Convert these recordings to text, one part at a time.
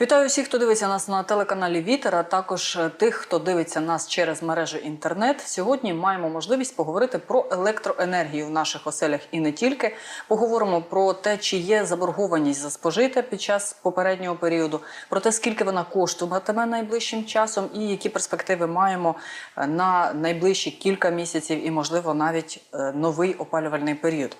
Вітаю всіх, хто дивиться нас на телеканалі Вітер, а також е, тих, хто дивиться нас через мережі інтернет. Сьогодні маємо можливість поговорити про електроенергію в наших оселях і не тільки. Поговоримо про те, чи є заборгованість за спожите під час попереднього періоду, про те, скільки вона коштуватиме найближчим часом, і які перспективи маємо е, на найближчі кілька місяців, і можливо навіть е, новий опалювальний період.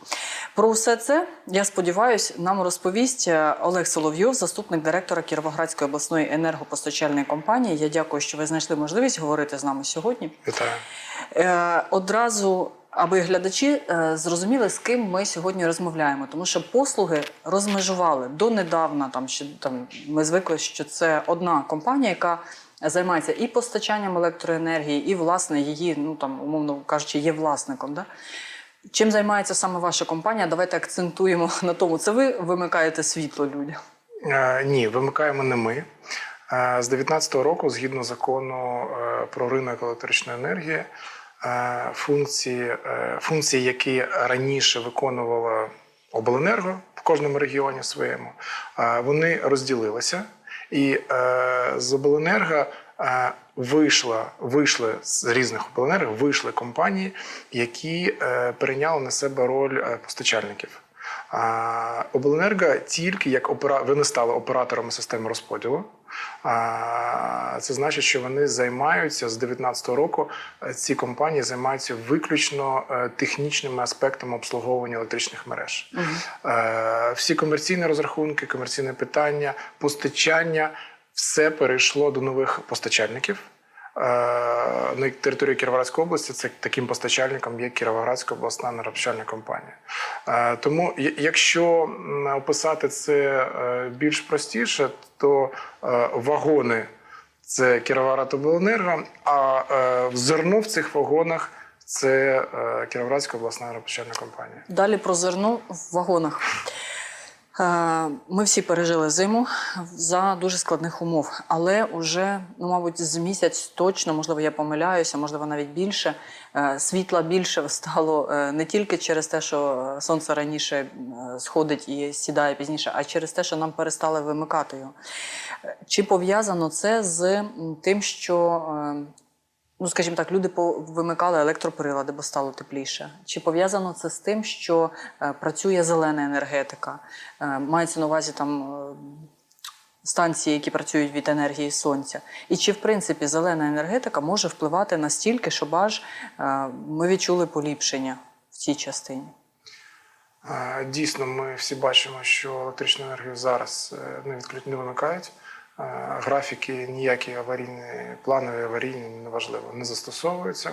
Про все це я сподіваюся, нам розповість Олег Соловйов, заступник директора Кіровоградської обласної енергопостачальної компанії. Я дякую, що ви знайшли можливість говорити з нами сьогодні. Вітаю. Е, одразу, аби глядачі е, зрозуміли, з ким ми сьогодні розмовляємо, тому що послуги розмежували донедавна. Там ще там ми звикли, що це одна компанія, яка займається і постачанням електроенергії, і власне її, ну там умовно кажучи, є власником. Да? Чим займається саме ваша компанія? Давайте акцентуємо на тому. Це ви вимикаєте світло людям. Е, ні, вимикаємо не ми. Е, з 2019 року, згідно закону е, про ринок електричної енергії, функції, функції, які раніше виконувала обленерго в кожному регіоні своєму, вони розділилися. І з обленерго вийшла, вийшли з різних обленерго, вийшли компанії, які перейняли на себе роль постачальників. А, Обленерго тільки як опера... вони стали операторами системи розподілу. А, Це значить, що вони займаються з 2019 року. е, Ці компанії займаються виключно е, технічними аспектами обслуговування електричних мереж. Е, Всі комерційні розрахунки, комерційне питання, постачання все перейшло до нових постачальників. Е, На території Кіровоградської області це таким постачальником є Кіровоградська обласна наробчальна компанія. Е, Тому, якщо описати це е, більш простіше, то вагони це Кіровоградобленерго, а зерно в цих вагонах це Кіровоградська обласна наробчальна компанія. Далі про зерно в вагонах. Е, Ми всі пережили зиму за дуже складних умов, але уже, ну, мабуть, з місяць точно, можливо, я помиляюся, можливо, навіть більше. е, Світла більше стало е, не тільки через те, що сонце раніше сходить і сідає пізніше, а через те, що нам перестали вимикати його. Чи пов'язано це з тим, що Ну, скажімо так, люди вимикали електроприлади, бо стало тепліше. Чи пов'язано це з тим, що е, працює зелена енергетика? Е, мається на увазі там е, станції, які працюють від енергії сонця? І чи в принципі зелена енергетика може впливати настільки, щоб аж ми відчули поліпшення в цій частині? Дійсно, ми всі бачимо, що електричну енергію зараз не вимикають. Графіки ніякі аварійні, планові аварійні, неважливо, не застосовуються.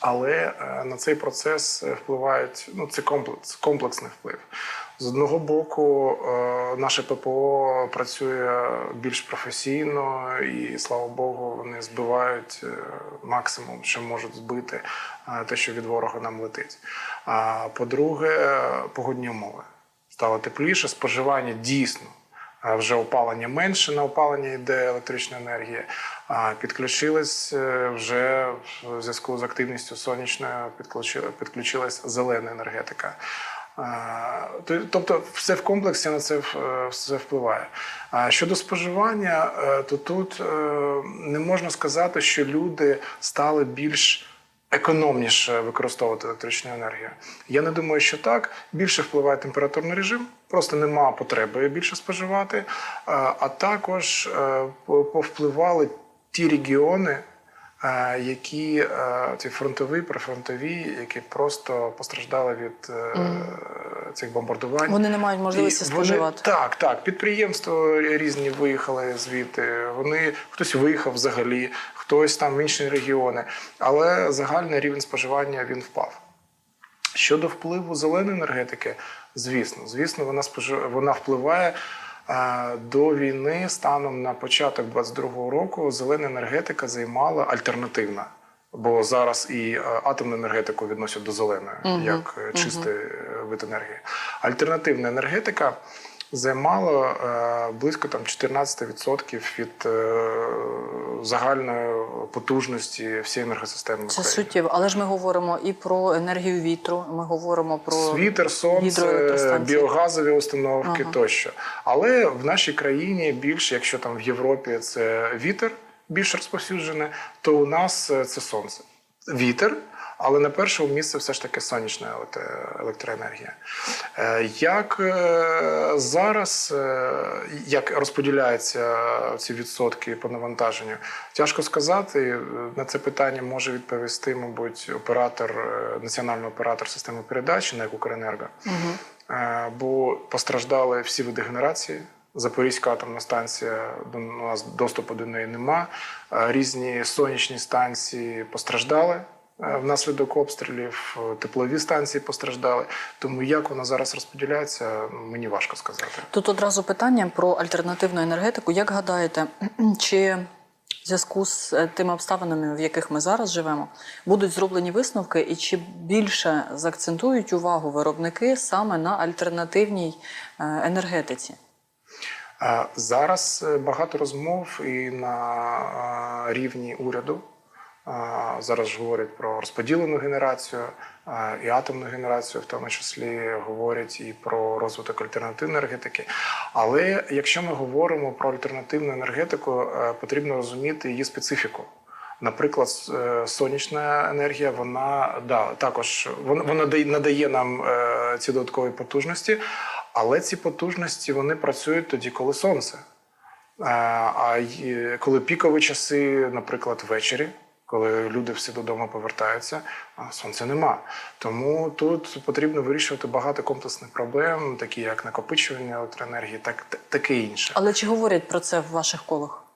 Але е, на цей процес впливають ну, це комплекс, комплексний вплив. З одного боку, е, наше ППО працює більш професійно, і слава Богу, вони збивають е, максимум, що можуть збити те, що від ворога нам летить. А по-друге, погодні умови стало тепліше, споживання дійсно. Е, Вже опалення менше на опалення йде електрична енергія. Підключилась е, вже в зв'язку з активністю сонячною, підключила- підключилась зелена енергетика. Тобто, все в комплексі на це все впливає. А щодо споживання, е, то тут е, не можна сказати, що люди стали більш економніше використовувати електричну енергію. Я не думаю, що так. Більше впливає температурний режим, просто нема потреби більше споживати. А а також е, повпливали ті регіони, е, які е, ці фронтові, прифронтові, які просто постраждали від е, цих бомбардувань. Вони не мають можливості вони- споживати. так, так. Підприємства різні виїхали звідти. Вони хтось виїхав взагалі, хтось там в інші регіони. Але загальний рівень споживання він впав. Щодо впливу зеленої енергетики, звісно, звісно, вона спожив... вона впливає. е, До війни станом на початок 22-го року зелена енергетика займала альтернативна. Бо зараз і е, атомну енергетику відносять до зеленої, Мгм, як е, чистий е, вид енергії. Альтернативна енергетика займала е, близько там 14% від е, загальної потужності всієї енергосистеми Це суттєво. Але ж ми говоримо і про енергію вітру, ми говоримо про Вітер, сонце, біогазові установки Ага. тощо. Але в нашій країні більше, якщо там в Європі це вітер більш розповсюджене, то у нас е, це сонце. Вітер, але на першому місці все ж таки сонячна електроенергія. Е, Як е, зараз е, як розподіляються ці відсотки по навантаженню? Тяжко сказати. На це питання може відповісти, мабуть, оператор, національний оператор системи передачі, на Укренерго. Е, Бо постраждали всі види генерації. Запорізька атомна станція до- нас доступу до неї нема. Різні сонячні станції постраждали внаслідок обстрілів, е, теплові станції постраждали. Тому як вона зараз розподіляється, мені важко сказати. Тут одразу питання про альтернативну енергетику. Як гадаєте, чи в зв'язку з е, тими обставинами, в яких ми зараз живемо, будуть зроблені висновки, і чи більше заакцентують увагу виробники саме на альтернативній е, енергетиці? Е, Зараз е, багато розмов і на е, рівні уряду. Зараз говорять про розподілену генерацію і атомну генерацію, в тому числі говорять і про розвиток альтернативної енергетики. Але якщо ми говоримо про альтернативну енергетику, е, потрібно розуміти її специфіку. Наприклад, е, сонячна енергія, вона да, також вона, надає нам е, ці додаткові потужності, але ці потужності вони працюють тоді, коли сонце. А коли пікові часи, наприклад, ввечері, коли люди всі додому повертаються, а сонця нема. Тому тут потрібно вирішувати багато комплексних проблем, такі як накопичування електроенергії, так таке інше. Але чи говорять про це в ваших колах?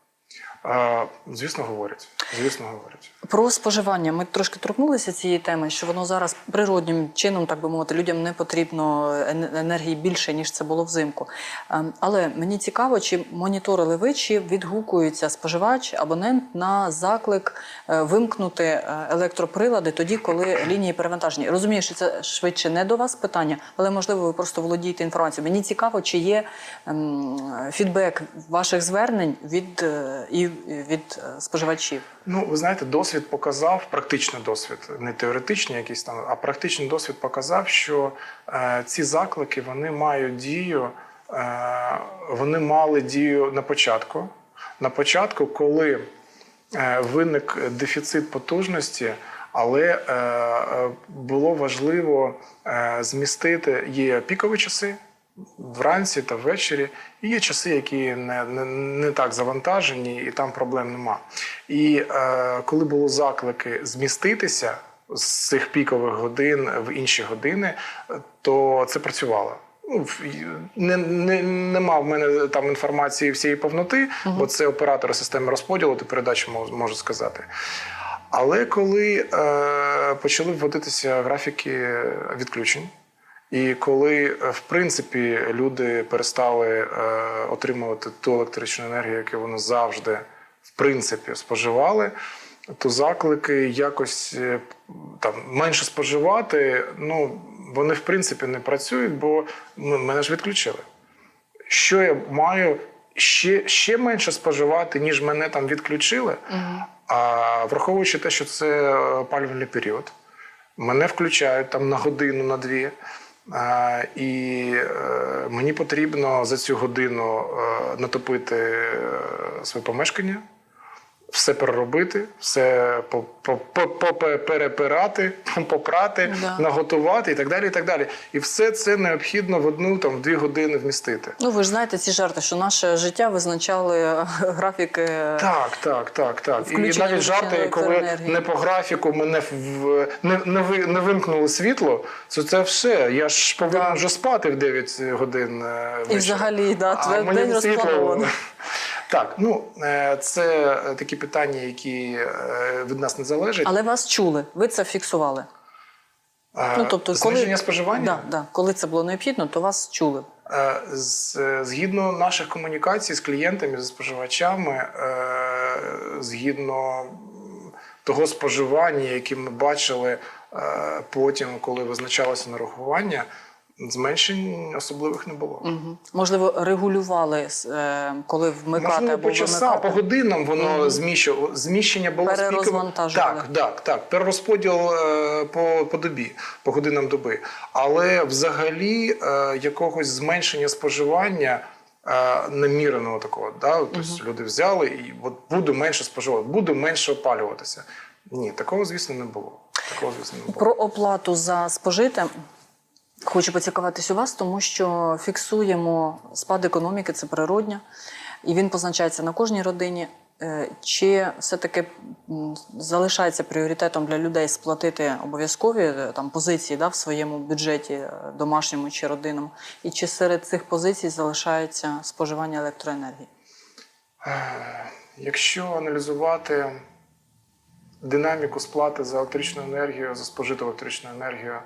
Звісно, говорять. Звісно, говорять. Про споживання ми трошки торкнулися цієї теми, що воно зараз природнім чином, так би мовити, людям не потрібно енергії більше ніж це було взимку. Ем, Але мені цікаво, чи моніторили ви, чи відгукується споживач, абонент на заклик е, вимкнути е, електроприлади тоді, коли лінії перевантажені. Розумію, що це швидше не до вас питання, але можливо ви просто володієте інформацією. Мені цікаво, чи є ем, фідбек ваших звернень від е, і від е, споживачів. Ну, ви знаєте, досвід показав, практичний досвід, не теоретичний якийсь там, а практичний досвід показав, що е, ці заклики вони мають дію, е, вони мали дію на початку. На початку, коли е, виник дефіцит потужності, але е, е, було важливо е, змістити є пікові часи, вранці та ввечері. І є часи, які не, не, не так завантажені, і там проблем нема. І е, коли були заклики зміститися з цих пікових годин в інші години, то це працювало. Ну, не, не, нема в мене там інформації всієї повноти, бо це оператори системи розподілу та передачі мож- можуть сказати. Але коли е, почали вводитися графіки відключень, і коли, е, в принципі, люди перестали е, отримувати ту електричну енергію, яку вони завжди в принципі споживали, то заклики якось е, там менше споживати, ну вони в принципі не працюють, бо ну, мене ж відключили. Що я маю ще, ще менше споживати, ніж мене там відключили? А враховуючи те, що це опалювальний період, мене включають там на годину, на дві. І е, мені потрібно за цю годину е, натопити е, своє помешкання, все переробити, все перепирати, попрати, Да. наготувати і так далі. І так далі. І все це необхідно в одну там в дві години вмістити. Ну, ви ж знаєте ці жарти, що наше життя визначали графіки. Так, так, так, так. І навіть жарти, коли не по графіку мене в не, не, ви, не вимкнули світло, то це все. Я ж повинен Так. вже спати в 9 годин. е, І взагалі, да, А день розпланований. Так, ну е, це такі питання, які е, від нас не залежать. Але вас чули, ви це фіксували. Е, Ну, тобто, Зниження коли... споживання. Да, да. Коли це було необхідно, то вас чули. Згідно наших комунікацій з клієнтами, з споживачами, згідно того споживання, яке ми бачили потім, коли визначалося нарахування, Зменшень особливих не було. Угу. Можливо, регулювали, е, коли вмикати Можливо, або по часам, по годинам воно Мгм. зміщувало. Зміщення було Перерозвантажували. Так, так, так. Перерозподіл е, по, по добі, по годинам доби. Але взагалі е, якогось зменшення споживання. Наміреного такого, да? тобто люди взяли і от буду менше споживати, буду менше опалюватися. Ні, такого, звісно, не було. Такого, звісно, не було. Про оплату за спожите хочу поцікавитись у вас, тому що фіксуємо спад економіки, це природня, і він позначається на кожній родині. Е, Чи все-таки залишається пріоритетом для людей сплатити обов'язкові е, там позиції да, в своєму бюджеті е, домашньому чи родинному? І чи серед цих позицій залишається споживання електроенергії? Якщо аналізувати динаміку сплати за електричну енергію, за спожиту електричну енергію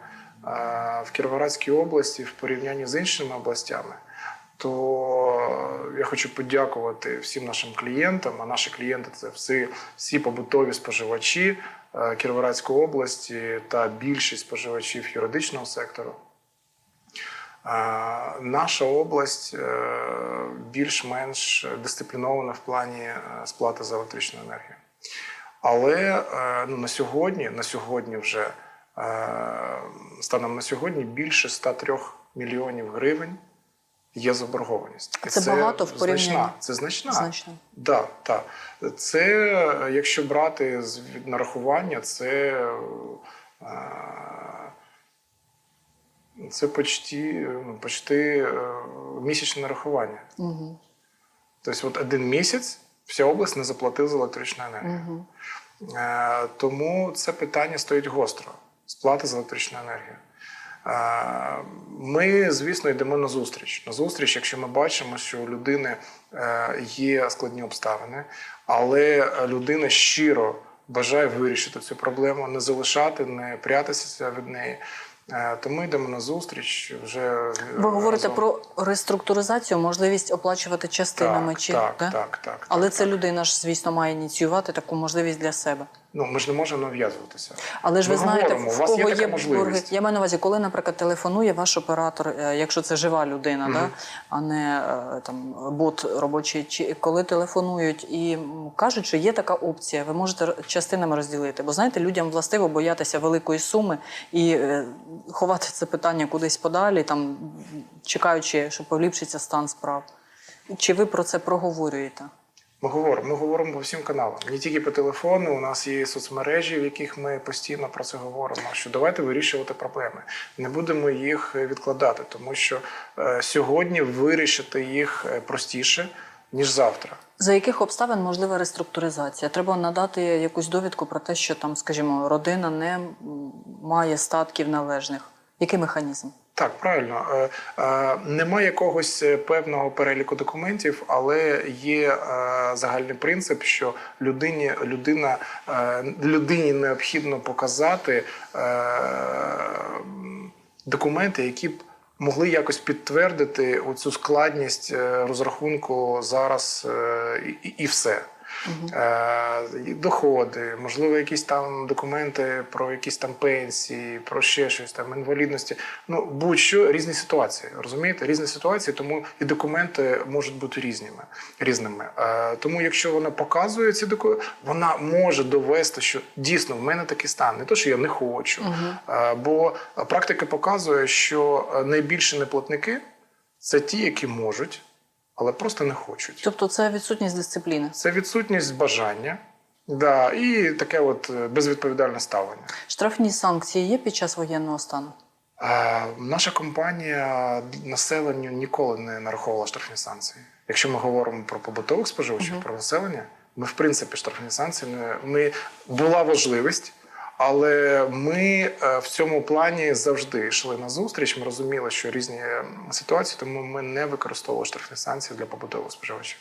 в Кіровоградській області в порівнянні з іншими областями, то я хочу подякувати всім нашим клієнтам. А наші клієнти це всі, всі побутові споживачі е, Кіровоградської області та більшість споживачів юридичного сектору. Наша область е, більш-менш дисциплінована в плані е, сплати за електричну енергію. Але ну, на сьогодні, на сьогодні вже станом на сьогодні більше 103 мільйонів гривень є заборгованість. І Це багато в порівнянні? Значна, це значна. Значно. Да, так. Це, е, якщо брати з нарахування, це, е, це почти, ну, почти е, місячне нарахування. Угу. Тобто, от один місяць вся область не заплатила за електричну енергію. Угу. Е, Тому це питання стоїть гостро сплати за електричну енергію. Ми, звісно, йдемо на зустріч. На зустріч, якщо ми бачимо, що у людини е, є складні обставини, але людина щиро бажає вирішити цю проблему, не залишати, не прятатися від неї. Е, То ми йдемо на зустріч вже Ви говорите разом. про реструктуризацію, можливість оплачувати частинами так, чи так, да? так, так, Але так, це так. людина ж, звісно, має ініціювати таку можливість для себе. Ну ми ж не можемо нав'язуватися. Але ж ви знаєте, говоримо, в кого є борги. Я маю на увазі, коли, наприклад, телефонує ваш оператор, е, якщо це жива людина, да? а не е, там бот робочий, чи коли телефонують і кажуть, що є така опція, ви можете частинами розділити. Бо знаєте, людям властиво боятися великої суми і е, ховати це питання кудись подалі, там чекаючи, що поліпшиться стан справ. Чи ви про це проговорюєте? Ми говоримо, ми говоримо по всім каналам, не тільки по телефону. У нас є соцмережі, в яких ми постійно про це говоримо. Що давайте вирішувати проблеми. Не будемо їх відкладати, тому що е, сьогодні вирішити їх е, простіше ніж завтра. За яких обставин можлива реструктуризація? Треба надати якусь довідку про те, що там, скажімо, родина не має статків належних. Який механізм? Так, правильно. Е, е, Немає якогось е, певного переліку документів, але є загальний принцип, що людині, людина, людині необхідно показати документи, які б могли якось підтвердити оцю складність розрахунку зараз і все. І доходи, можливо, якісь там документи про якісь там пенсії, про ще щось там, інвалідності. Ну, будь-що різні ситуації. Розумієте? Різні ситуації, тому і документи можуть бути різними. різними. Е, тому, якщо вона показує ці документи, вона може довести, що дійсно в мене такий стан. Не то, що я не хочу. Е, бо практика показує, що е, найбільші неплатники це ті, які можуть, але просто не хочуть. Тобто це відсутність дисципліни. Це відсутність бажання, да, і таке от е, безвідповідальне ставлення. Штрафні санкції є під час воєнного стану? Е, наша компанія населенню ніколи не нараховувала штрафні санкції. Якщо ми говоримо про побутових споживачів, про населення, ми в принципі штрафні санкції не ми була важливість. Але ми е, в цьому плані завжди йшли на зустріч. Ми розуміли, що різні е, ситуації, тому ми не використовували штрафні санкції для побутових споживачів.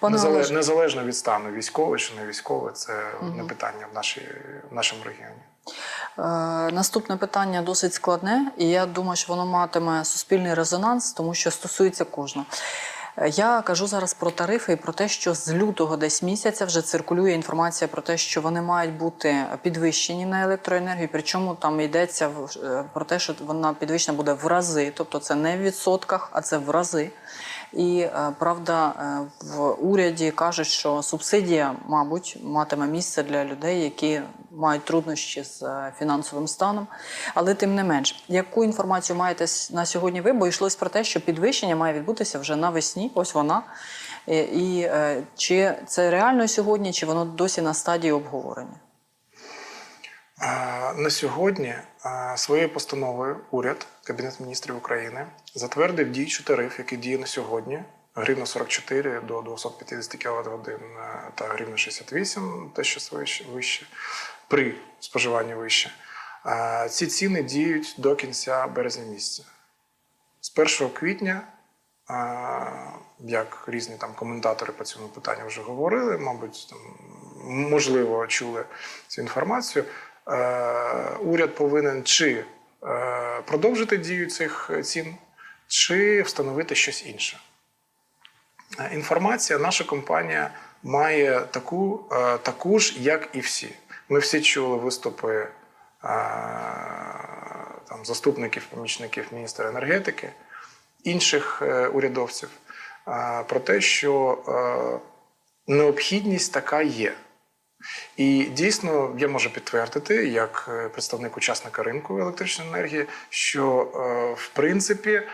Пане Незале- Олеже, Незалежно від стану, військовий чи не військовий, це не питання в, нашій, в нашому регіоні. е, наступне питання досить складне, і я думаю, що воно матиме суспільний резонанс, тому що стосується кожного. Я кажу зараз про тарифи і про те, що з лютого десь місяця вже циркулює інформація про те, що вони мають бути підвищені на електроенергію. Причому там йдеться е, про те, що вона підвищена буде в рази, тобто це не в відсотках, а це в рази. І е, правда, е, в уряді кажуть, що субсидія, мабуть, матиме місце для людей, які мають труднощі з е, фінансовим станом. Але тим не менш, яку інформацію маєте на сьогодні ви? Бо йшлось про те, що підвищення має відбутися вже навесні. Ось вона. І е, чи це реально сьогодні, чи воно досі на стадії обговорення? На сьогодні своєю постановою уряд, Кабінет міністрів України, затвердив діючий тариф, який діє на сьогодні. Гривна 44 до 250 кВт годин та гривна 68, те, що вище, при споживанні вище. Ці ціни діють до кінця березня місяця. З 1 квітня, як різні там коментатори по цьому питанню вже говорили, мабуть, там, можливо, чули цю інформацію. е, Уряд повинен чи е, продовжити дію цих цін, чи встановити щось інше. Е, Інформація наша компанія має таку, е, таку ж, як і всі. Ми всі чули виступи е, там, заступників, помічників міністра енергетики, інших е, урядовців е, про те, що е, необхідність така є. І дійсно я можу підтвердити, як е, представник учасника ринку електричної енергії, що е, в принципі е,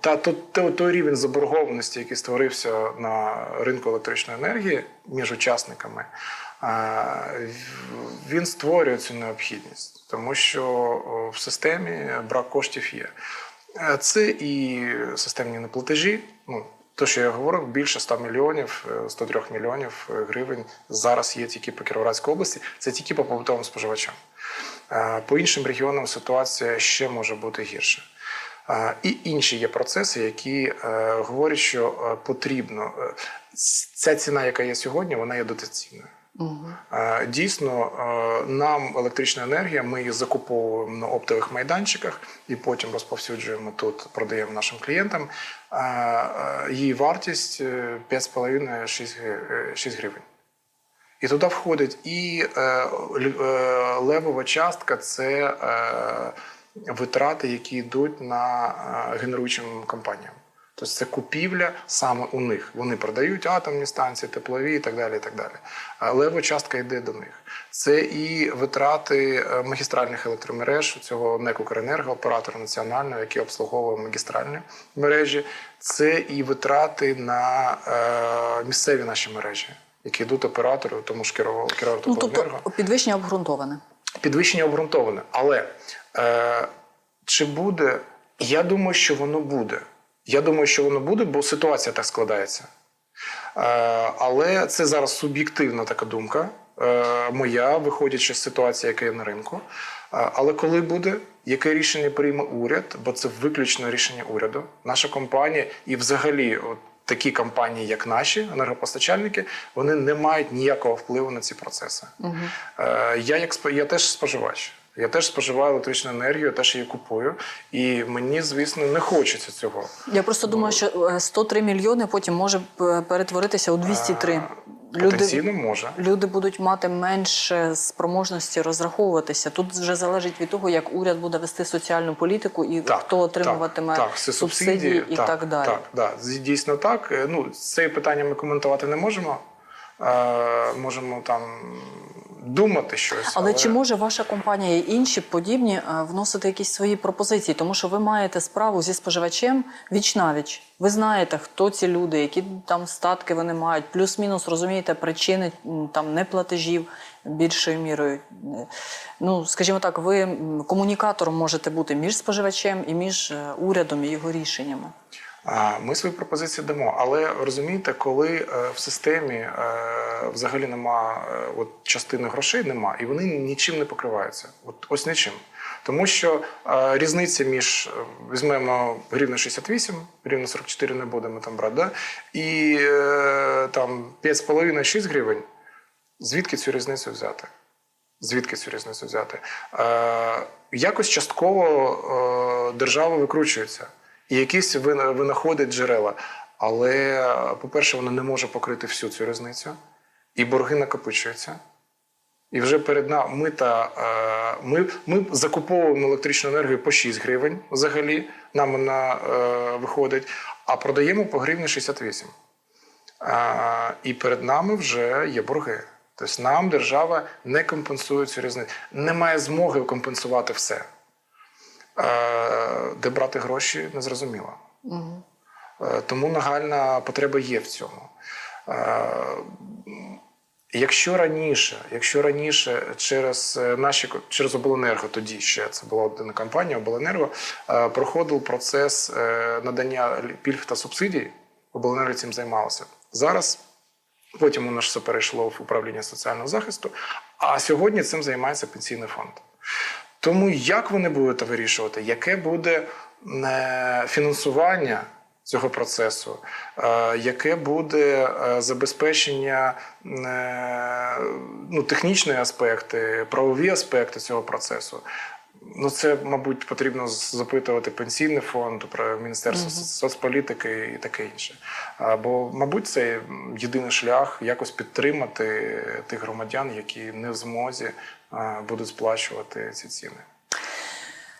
та то, то, той рівень заборгованості, який створився на ринку електричної енергії між учасниками, він створює цю необхідність, тому що в системі брак коштів є. Це і системні неплатежі. Ну, то, що я говорив, більше 100 мільйонів, е, 103 мільйонів е, гривень зараз є тільки по Кіровоградській області. Це тільки по побутовим споживачам. Е, По іншим регіонам ситуація ще може бути гірша. Е, І інші є процеси, які е, говорять, що е, потрібно е, ця ціна, яка є сьогодні, вона є дотаційною. Е, Дійсно, е, нам електрична енергія, ми її закуповуємо на оптових майданчиках і потім розповсюджуємо тут, продаємо нашим клієнтам. Е, Її вартість е, 5,5-6 гри- е, 6 гривень. І туди входить і левова частка це витрати, які йдуть на генеруючим компаніям. Тобто це купівля саме у них. Вони продають атомні станції, теплові і так далі. І так далі. Лева частка йде до них. Це і витрати е, магістральних електромереж цього НЕК «Укренерго», оператора національного, який обслуговує магістральні мережі. Це і витрати на е, місцеві наші мережі, які йдуть оператору, тому ж Кірово Ну, тобто підвищення обґрунтоване. Підвищення обґрунтоване. Але е, чи буде? Я думаю, що воно буде. Я думаю, що воно буде, бо ситуація так складається. Е, але це зараз суб'єктивна така думка. Е, моя, виходячи з ситуації, яка є на ринку. Е, але коли буде, яке рішення прийме уряд, бо це виключно рішення уряду, наша компанія і взагалі от такі компанії, як наші енергопостачальники, вони не мають ніякого впливу на ці процеси. Угу. Я як я теж споживач. Я теж споживаю електричну енергію, теж її купую. І мені, звісно, не хочеться цього. Я просто думаю, що е, 103 мільйони потім може е, перетворитися у 203. Люди, може. люди будуть мати менше спроможності розраховуватися. Тут вже залежить від того, як уряд буде вести соціальну політику і хто отримуватиме так, це субсидії, і так, далі. Так, да, дійсно так. Е, Ну, це питання ми коментувати не можемо. Е, можемо там думати щось. Але чи може ваша компанія і інші подібні е, вносити якісь свої пропозиції? Тому що ви маєте справу зі споживачем віч навіч. Ви знаєте, хто ці люди, які там статки вони мають, плюс-мінус розумієте причини там неплатежів більшою мірою. Ну, скажімо так, ви комунікатором можете бути між споживачем і між е, урядом і його рішеннями. Ми свої пропозиції дамо, але розумієте, коли е, в системі е, взагалі нема е, от частини грошей, нема, і вони нічим не покриваються. От ось нічим. Тому що е, різниця між візьмемо гривна 68, гривна 44 не будемо там брати, да? і е, там 5,5-6 гривень. Звідки цю різницю взяти? Звідки цю різницю взяти? Е, якось частково е, держава викручується. І якісь винаходить джерела. Але, по-перше, воно не може покрити всю цю різницю, і борги накопичуються. І вже перед нами ми, та, е, ми, ми закуповуємо електричну енергію по 6 гривень взагалі, нам вона е, виходить, а продаємо по гривні 68. А, і перед нами вже є борги. Тобто нам держава не компенсує цю різницю. Немає змоги компенсувати все. Е, де брати гроші, незрозуміло. Е, Тому нагальна потреба є в цьому. Е, Якщо раніше, якщо раніше через наші через обленерго, тоді ще це була одна компанія Обленерго, проходив процес надання пільг та субсидій, обленерго цим займалося. Зараз потім воно ж все перейшло в управління соціального захисту, а сьогодні цим займається пенсійний фонд. Тому як вони будуть вирішувати, яке буде е, фінансування цього процесу, е, яке буде е, забезпечення ну, технічні аспекти, правові аспекти цього процесу. Ну, це, мабуть, потрібно запитувати пенсійний фонд, Міністерство соц- соцполітики і таке інше. А, Бо, мабуть, це єдиний шлях якось підтримати тих громадян, які не в змозі будуть сплачувати ці ціни.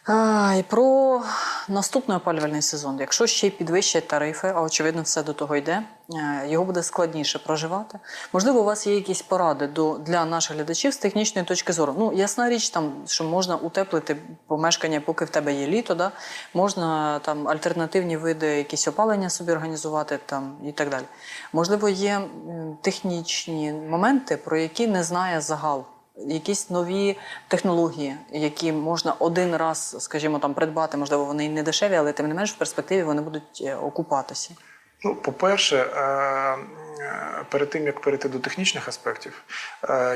А, і про наступний опалювальний сезон. Якщо ще й підвищать тарифи, а очевидно, все до того йде, е, його буде складніше проживати. Можливо, у вас є якісь поради до, для наших глядачів з технічної точки зору. Ну, ясна річ, там, що можна утеплити помешкання, поки в тебе є літо, да? можна там альтернативні види якісь опалення собі організувати там, і так далі. Можливо, є технічні моменти, про які не знає загал якісь нові технології, які можна один раз, скажімо, там придбати, можливо, вони і не дешеві, але тим не менш в перспективі вони будуть е, окупатися. Ну, по-перше, е, е, перед тим як перейти до технічних аспектів,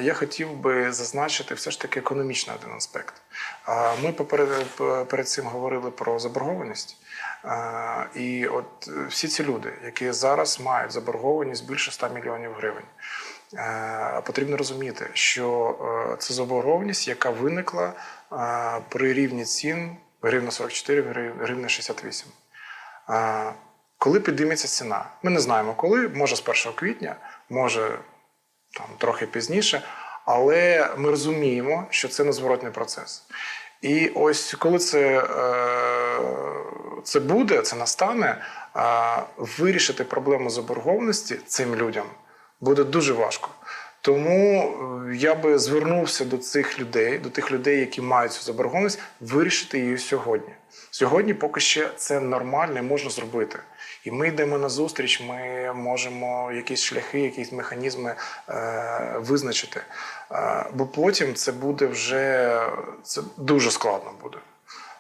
я хотів би зазначити все ж таки економічний один аспект. Ми поперед перед цим говорили про заборгованість. І от всі ці люди, які зараз мають заборгованість більше 100 мільйонів гривень, потрібно розуміти, що е, це заборгованість, яка виникла е, при рівні цін гривна 44, грив- гривна 68. Коли підійметься ціна? Ми не знаємо коли, може з 1 квітня, може там, трохи пізніше, але ми розуміємо, що це незворотний процес. І ось коли це, е, це буде, це настане, е, вирішити проблему заборгованості цим людям буде дуже важко. Тому е, я би звернувся до цих людей, до тих людей, які мають цю заборгованість, вирішити її сьогодні. Сьогодні поки ще це нормально і можна зробити. І ми йдемо на зустріч, ми можемо якісь шляхи, якісь механізми е, визначити. Е, бо потім це буде вже це дуже складно буде.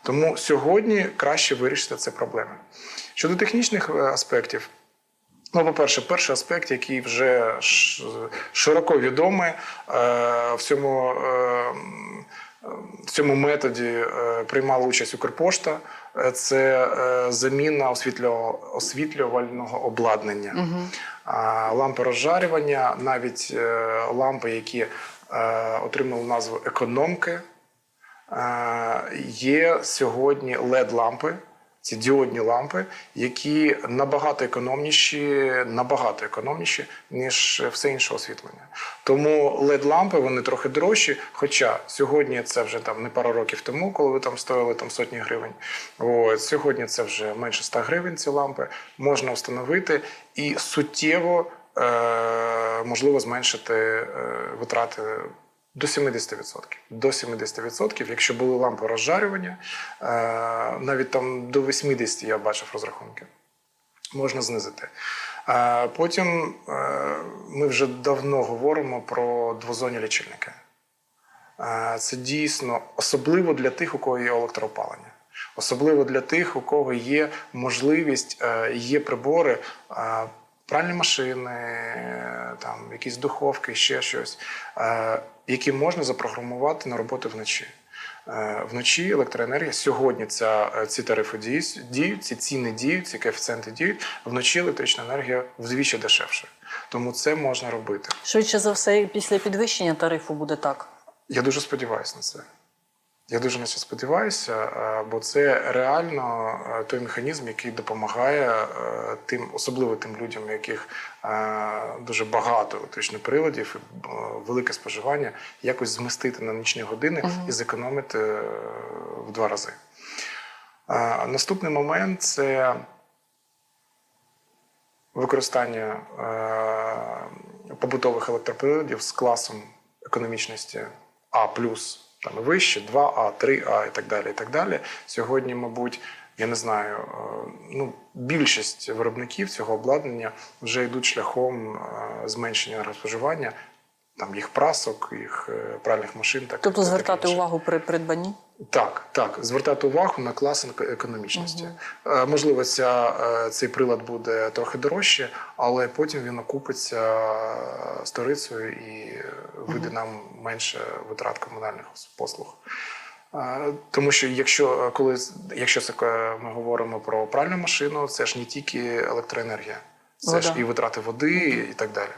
Тому сьогодні краще вирішити ці проблеми. Щодо технічних е, аспектів, Ну, по-перше, перший аспект, який вже широко відомий е, в цьому, е, в цьому методі е, приймала участь Укрпошта, це заміна освітлювального, обладнання. А, Лампи розжарювання, навіть лампи, які отримали назву економки, є сьогодні LED-лампи. Ці діодні лампи, які набагато економніші, набагато економніші, ніж все інше освітлення. Тому LED-лампи вони трохи дорожчі. Хоча сьогодні це вже там не пару років тому, коли ви там стоїли там сотні гривень. От, сьогодні це вже менше 100 гривень. Ці лампи можна встановити і суттєво е, можливо зменшити е, витрати до 70%. До 70%, якщо були лампи розжарювання, е, навіть там до 80% я бачив розрахунки. Можна знизити. Е, Потім е, ми вже давно говоримо про двозонні лічильники. Це дійсно особливо для тих, у кого є електроопалення. Особливо для тих, у кого є можливість, є прибори, пральні машини, е, там, якісь духовки, ще щось, е, які можна запрограмувати на роботу вночі. Е, Вночі електроенергія сьогодні ця, ці тарифи діють, діють, ці ціни діють, ці коефіцієнти діють. Вночі електрична енергія вдвічі дешевше. Тому це можна робити. Швидше за все, після підвищення тарифу буде так. Я дуже сподіваюся на це. Я дуже на це сподіваюся, бо це реально той механізм, який допомагає тим, особливо тим людям, у яких дуже багато електричних приладів, велике споживання, якось змістити на нічні години і зекономити е, в два рази. Наступний момент це використання побутових електроприладів з класом економічності А там і вище, 2А, 3А і так далі. І так далі. Сьогодні, мабуть, я не знаю, е, ну, більшість виробників цього обладнання вже йдуть шляхом е, зменшення енергоспоживання, там їх прасок, їх е, пральних машин. Так, Тобто звертати інше. увагу при придбанні? Так, так, звертати увагу на клас економічності. Е, Можливо, ця, е, цей прилад буде трохи дорожче, але потім він окупиться сторицею і вийде нам менше витрат комунальних послуг. Тому що якщо коли якщо це ми говоримо про пральну машину, це ж не тільки електроенергія, це ж і витрати води і так далі.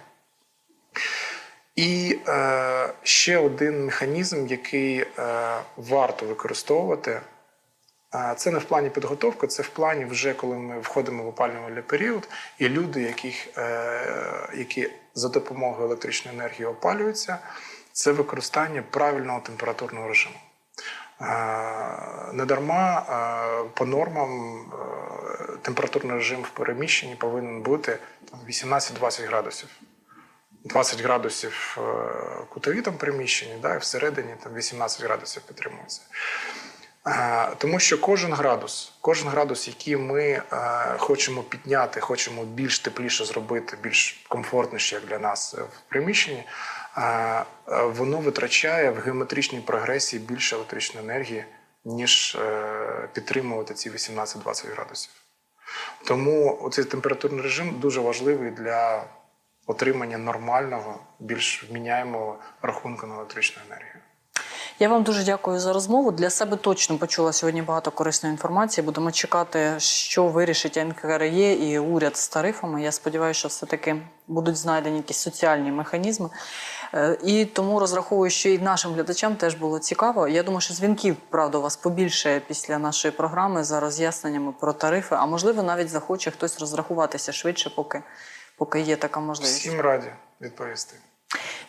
І е, ще один механізм, який е, варто використовувати, е, це не в плані підготовки, це в плані вже коли ми входимо в опалювальний період, і люди, яких, е, які за допомогою електричної енергії опалюються, це використання правильного температурного режиму. Е, Недарма е, по нормам е, температурний режим в переміщенні повинен бути 18-20 градусів. 20 градусів е, кутові там приміщенні, да, і всередині там 18 градусів підтримується. Е, Тому що кожен градус, кожен градус, який ми е, хочемо підняти, хочемо більш тепліше зробити, більш комфортніше як для нас в приміщенні, воно витрачає в геометричній прогресії більше електричної енергії, ніж підтримувати ці 18-20 градусів. Тому цей температурний режим дуже важливий для отримання нормального, більш вміняємого рахунку на електричну енергію. Я вам дуже дякую за розмову. Для себе точно почула сьогодні багато корисної інформації. Будемо чекати, що вирішить НКРЄ і уряд з тарифами. Я сподіваюся, що все-таки будуть знайдені якісь соціальні механізми. Е, І тому розраховую, що і нашим глядачам теж було цікаво. Я думаю, що дзвінків, правда, у вас побільше після нашої програми за роз'ясненнями про тарифи, а можливо, навіть захоче хтось розрахуватися швидше, поки, поки є така можливість. Всім раді відповісти.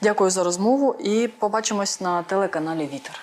Дякую за розмову і побачимось на телеканалі Вітер.